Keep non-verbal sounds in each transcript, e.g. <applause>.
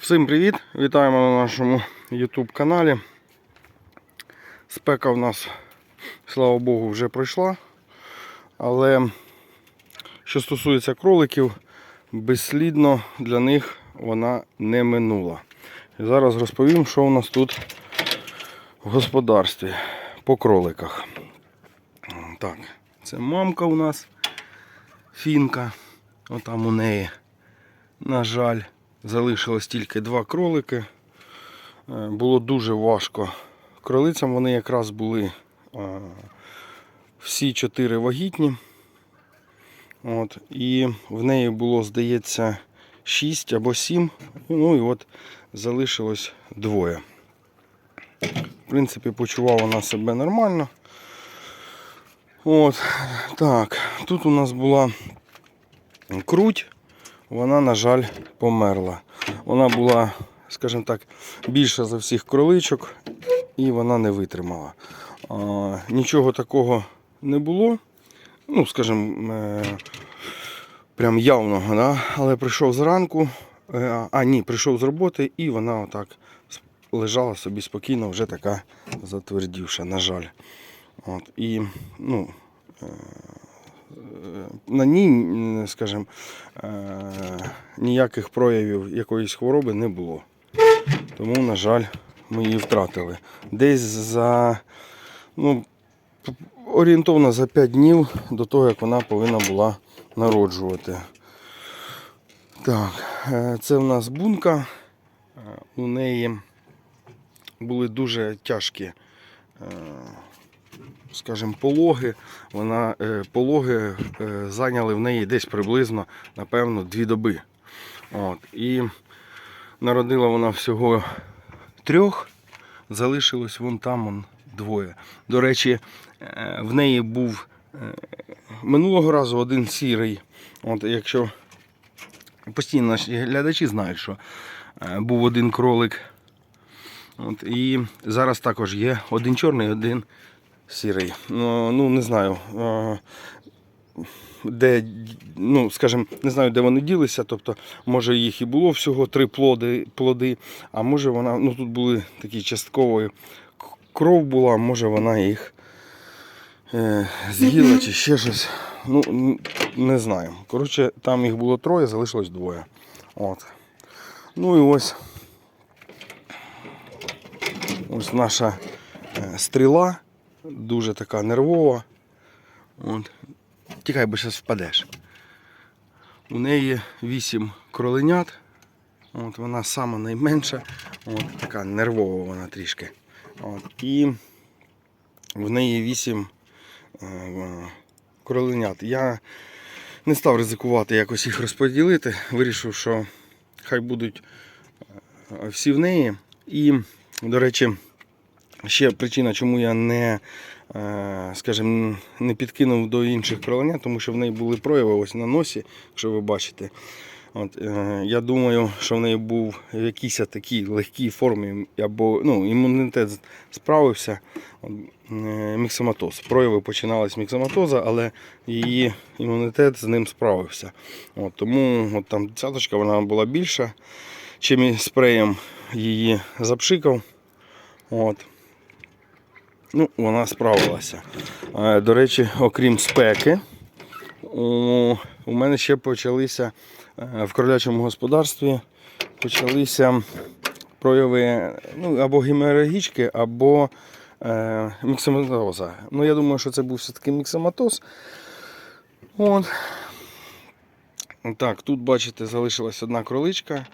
Всім привіт! Вітаємо на нашому YouTube каналі. Спека в нас, слава Богу, вже пройшла. Але що стосується кроликів, безслідно для них вона не минула. І зараз розповім, що у нас тут в господарстві по кроликах. Так, це мамка у нас, фінка. Отам у неї, на жаль, залишилось тільки два кролики. Е, Було дуже важко. Кролицям вони якраз були е, всі чотири вагітні. От, і в неї було, здається, 6 або 7. Ну і от залишилось двоє. В принципі, почувала вона себе нормально. От, так, тут у нас була круть, вона, на жаль, померла. Вона була, скажімо так, більша за всіх кроличок і вона не витримала. А, нічого такого не було. Ну, скажімо, е, прям явного, да? але прийшов зранку, е, а ні, прийшов з роботи і вона отак лежала собі спокійно, вже така затвердівша, на жаль. От, і, ну, е, на ній, скажімо, е, ніяких проявів якоїсь хвороби не було. Тому, на жаль, ми її втратили. Десь за ну, орієнтовно за 5 днів до того, як вона повинна була народжувати. Так, е, це в нас бунка. Е, У неї були дуже тяжкі, е, скажімо, пологи. Вона, е, пологи е, зайняли в неї десь приблизно, напевно, дві доби. От. І народила вона всього трьох, залишилось вон там вон, двоє. До речі, е, в неї був минулого разу один сірий. От, якщо постійно наші глядачі знають, що був один кролик. От, і зараз також є один чорний, один сірий. Ну, ну не знаю. Де, ну, скажімо, не знаю, де вони ділися. Тобто, може їх і було всього три плоди, плоди, а може вона, ну тут були такі часткові к- кров була, може вона їх е, з'їла чи ще щось. Ну, не знаю. Коротше, там їх було троє, залишилось двоє. От. Ну і ось. Ось наша е, стріла, дуже така нервова. От. Тікай, бо зараз впадеш. У неї вісім кроленят. От вона сама найменша. От така нервова вона трішки. От. І в неї вісім е, кроленят. Я не став ризикувати якось їх розподілити. Вирішив, що хай будуть е, всі в неї. І, до речі, ще причина, чому я не, е, скажімо, не підкинув до інших кроленят, тому що в неї були прояви ось на носі, якщо ви бачите. От, е, я думаю, що в неї був в якійсь такій легкій формі, або ну, імунітет справився. Е, міксоматоз. Прояви починались з міксоматоза, але її імунітет з ним справився. От, тому от там цяточка вона була більша, чим спреєм її запшикав. От. Ну, вона справилася. До речі, окрім спеки, у, мене ще почалися е, в кролячому господарстві почалися прояви ну, або геморагічки, або е, міксоматоза. Ну, я думаю, що це був все-таки міксоматоз. От. Так, тут, бачите, залишилась одна кроличка.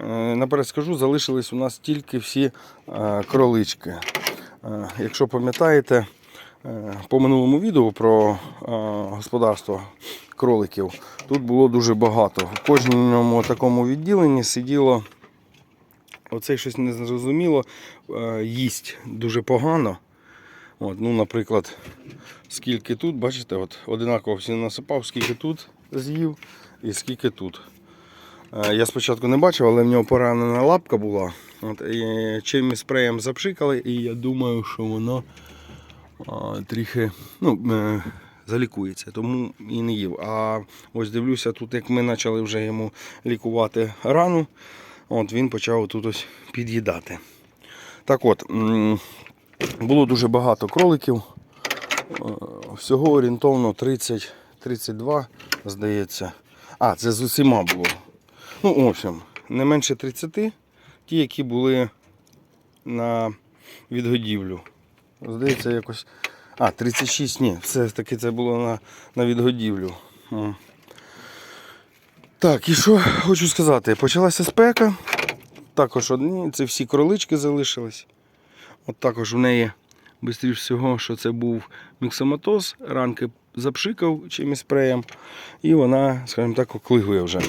Е, Наперед скажу, залишились у нас тільки всі е, кролички. Е, Якщо пам'ятаєте, е, по минулому відео про е, господарство кроликів тут було дуже багато. В кожному такому відділенні сиділо оцей щось незрозуміло, їсть дуже погано. От, ну, наприклад, скільки тут, бачите, от одинаково всі насипав, скільки тут з'їв і скільки тут. Е, Я спочатку не бачив, але в нього поранена лапка була. От, і чим спреєм запшикали, і я думаю, що воно а, трохи ну, е, залікується, тому і не їв. А ось дивлюся, тут як ми почали вже йому лікувати рану, От він почав тут ось під'їдати. Так от, було дуже багато кроликів. Е, Всього орієнтовно 30, 32, здається. А, це з усіма було. Ну, в общем, не менше 30, ті, які були на відгодівлю. Здається, якось. А, 36, ні, все ж таки це було на, на відгодівлю. Так, і що хочу сказати, почалася спека. Також одні, це всі кролички залишились. От також в неї, швидше всього, що це був міксоматоз, ранки запшикав чимось спреєм, і вона, скажімо так, оклигує вже.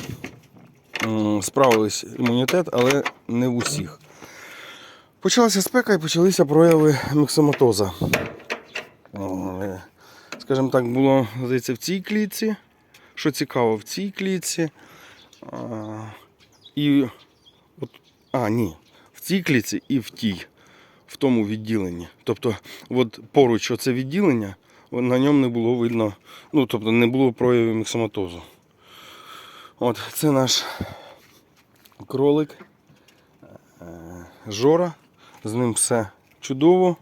Справились імунітет, але не в усіх. Почалася спека і почалися прояви міксоматоза. Скажімо так, було здається, в цій клітці. Що цікаво, в цій клітці. І от, а, ні. В цій клітці і в тій, в тому відділенні. Тобто, от поруч оце відділення, на ньому не було видно, ну, тобто не було проявів міксоматозу. От, це наш кролик. е, Жора. З ним все чудово.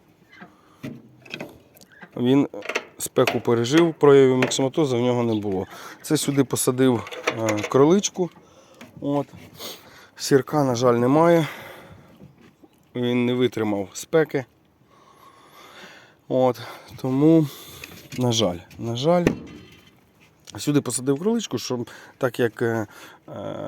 Він спеку пережив, проявів міксоматозу в нього не було. Це сюди посадив е, кроличку. От. Сірка, на жаль, немає. Він не витримав спеки. От. Тому, на жаль, на жаль. Сюди посадив кроличку, щоб так як е, е,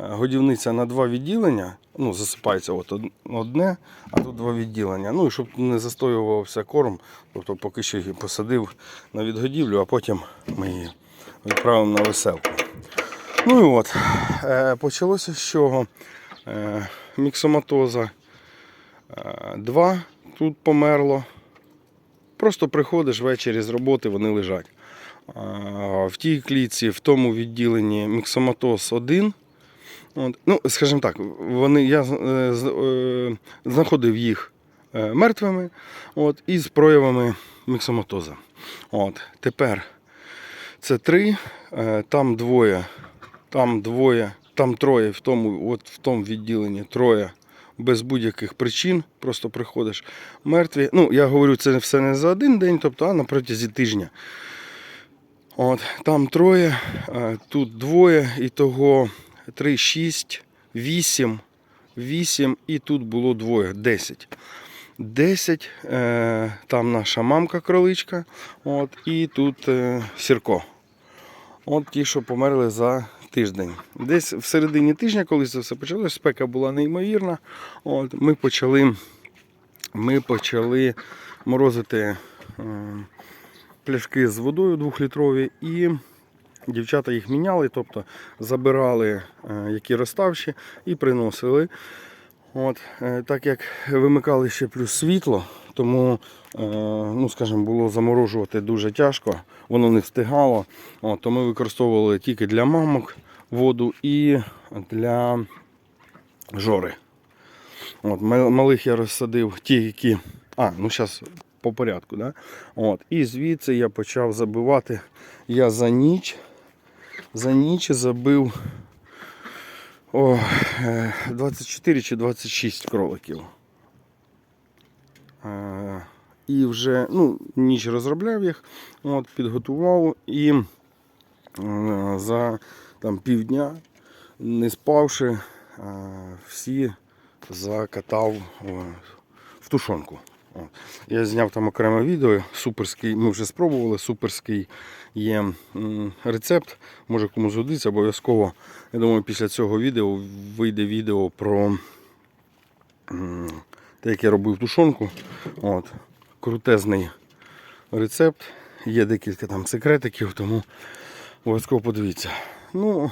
годівниця на два відділення, ну, засипається от одне, а тут два відділення. Ну і щоб не застоювався корм, тобто поки що її посадив на відгодівлю, а потім ми її відправимо на веселку. Ну і от, е, почалося з чого? Міксоматоза 2 тут померло. Просто приходиш ввечері з роботи, вони лежать. В тій клітці, в тому відділенні міксоматоз 1. От, ну, скажімо так, вони, я е, е, знаходив їх е, мертвими от, і з проявами міксоматоза. От, тепер це три, там двоє, там двоє, там троє в тому, от в тому відділенні троє без будь-яких причин. Просто приходиш мертві. Ну, я говорю, це все не за один день, тобто, а на протязі тижня. От, там троє, е, тут двоє, і того 3, 6, 8, 8 і тут було двоє, 10. 10, е, там наша мамка кроличка, от, і тут е, Сірко. От ті, що померли за тиждень. Десь в середині тижня, коли це все почалося, спека була неймовірна. От, ми почали, ми почали морозити. Пляшки з водою двохлітрові і дівчата їх міняли, тобто забирали е, які розставші і приносили. От, е, так як вимикали ще плюс світло, тому е, ну, скажімо, було заморожувати дуже тяжко, воно не встигало. От, то ми використовували тільки для мамок воду і для жори. От, малих я розсадив ті, які. А, ну зараз по порядку. Да? От, і звідси я почав забивати. Я за ніч, за ніч забив о, е, 24 чи 26 кроликів. Е, І вже ну, ніч розробляв їх, от, підготував і е, за там, півдня, не спавши, е, всі закатав е, в тушонку. Я зняв там окреме відео, суперський, ми вже спробували, суперський є рецепт, може кому згодиться, обов'язково. Я думаю, після цього відео вийде відео про те, як я робив тушонку. От. Крутезний рецепт. Є декілька там секретиків, тому обов'язково подивіться. Ну,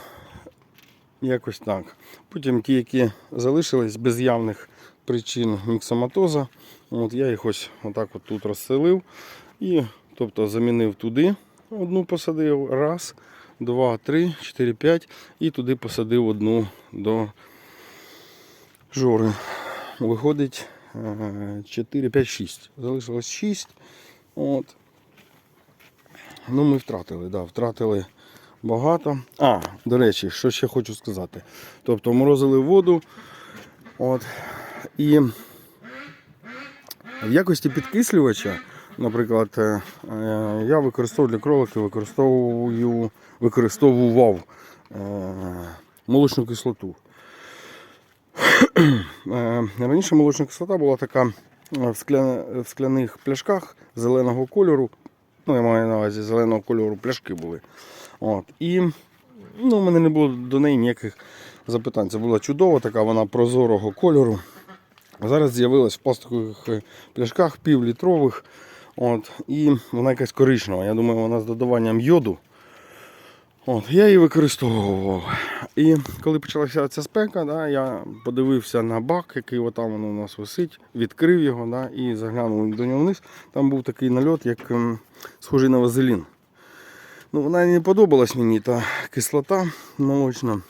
якось так. Потім ті, які залишились без явних причин міксоматоза, от я їх ось отак от тут розселив. І тобто замінив туди одну посадив, раз, два, три, чотири, п'ять. І туди посадив одну до жори. Виходить 4, 5, 6. Залишилось 6. От. Ну, ми втратили, да, втратили багато. А, до речі, що ще хочу сказати. Тобто морозили воду, От. І в якості підкислювача, наприклад, е, е, я використовую для кроликів, використовую, використовував е, молочну кислоту. <clears throat> Раніше молочна кислота була така в скляних пляшках зеленого кольору. Ну, я маю на увазі зеленого кольору пляшки були. От. І ну, у мене не було до неї ніяких запитань. Це була чудова, така вона прозорого кольору. Зараз з'явилась в пластикових е, пляшках півлітрових. От, і вона якась коричнева. Я думаю, вона з додаванням йоду. От, я її використовував. І коли почалася ця спека, да, я подивився на бак, який отам у нас висить, відкрив його да, і заглянув до нього вниз. Там був такий нальот, як ем, схожий на вазелін. Ну, вона не подобалась мені та кислота молочна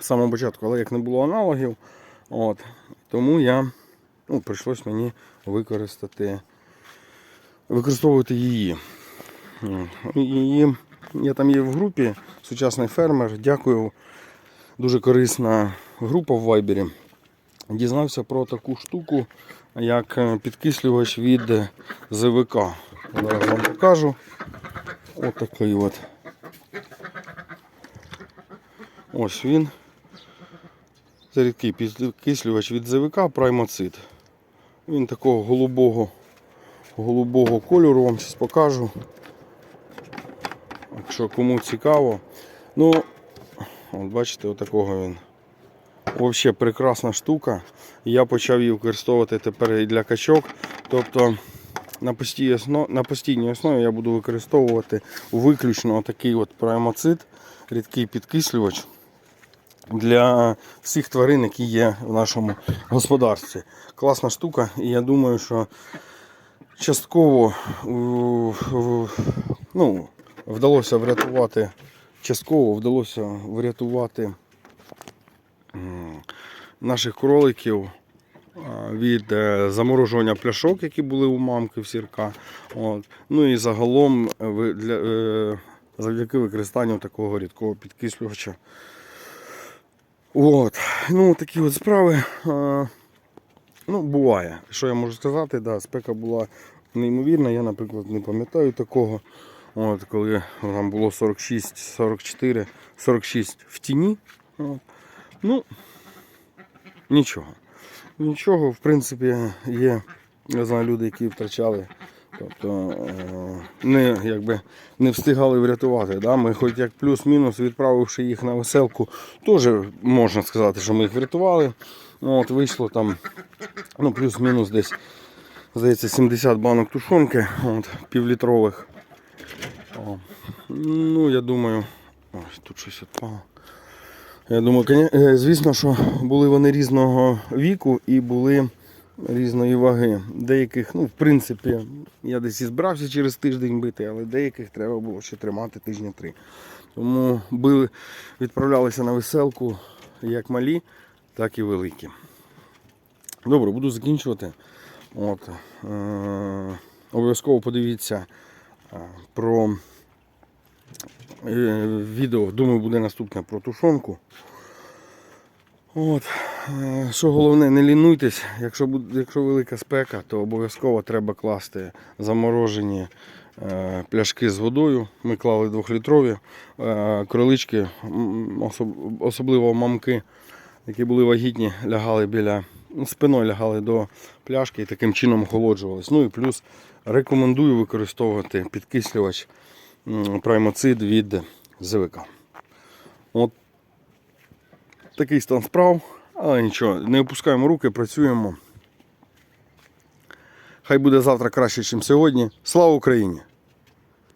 з самого початку, але як не було аналогів, от, тому я ну, прийшлось мені використати, використовувати її. От. Її я там є в групі сучасний фермер. Дякую. Дуже корисна група в Вайбері. Дізнався про таку штуку, як е, підкислювач від ЗВК. Зараз вам покажу. Ось такий от. Ось він. Це рідкий підкислювач від ЗВК Праймоцит. Він такого голубого, голубого кольору, вам зараз покажу. Якщо кому цікаво. Ну, от бачите, отакого він. Взагалі прекрасна штука. Я почав її використовувати тепер і для качок. Тобто на постійній основі, на постійній основі я буду використовувати виключно такий от праймоцит, рідкий підкислювач для всіх тварин, які є в нашому господарстві. Класна штука, і я думаю, що частково у- ну, вдалося врятувати, частково вдалося врятувати наших кроликів від е, заморожування пляшок, які були у мамки в сірка. От. Ну і загалом е, для, е, завдяки використанню такого рідкого підкислювача. От. Ну, такі от справи. Ну, буває. Що я можу сказати, да, спека була неймовірна. Я, наприклад, не пам'ятаю такого. От, коли там було 46, 44, 46 в тіні. От. Ну, нічого. Нічого, в принципі, є, я знаю, люди, які втрачали. Тобто не, якби, не встигали врятувати. Да? Ми хоч як плюс-мінус, відправивши їх на веселку, теж можна сказати, що ми їх врятували. Ну, От, вийшло там ну, плюс-мінус десь, здається, 70 банок тушонки, от, півлітрових. О. Ну, я думаю, ось тут щось відпало. Я думаю, е, звісно, що були вони різного віку і були різної ваги. Деяких, ну, в принципі, я десь і збирався через тиждень бити, але деяких треба було ще тримати тижня три. Тому били, відправлялися на веселку як малі, так і великі. Добре, буду закінчувати. От, е- обов'язково подивіться е, про е, відео, думаю, буде наступне про тушонку. От. Що головне, не лінуйтесь, якщо, якщо велика спека, то обов'язково треба класти заморожені е, пляшки з водою. Ми клали двохлітрові е, кролички, особливо мамки, які були вагітні, лягали біля спиною лягали до пляшки і таким чином охолоджувались. Ну і плюс рекомендую використовувати підкислювач праймоцид від ЗВК. От такий стан справ, але нічого, не опускаємо руки, працюємо. Хай буде завтра краще, ніж сьогодні. Слава Україні!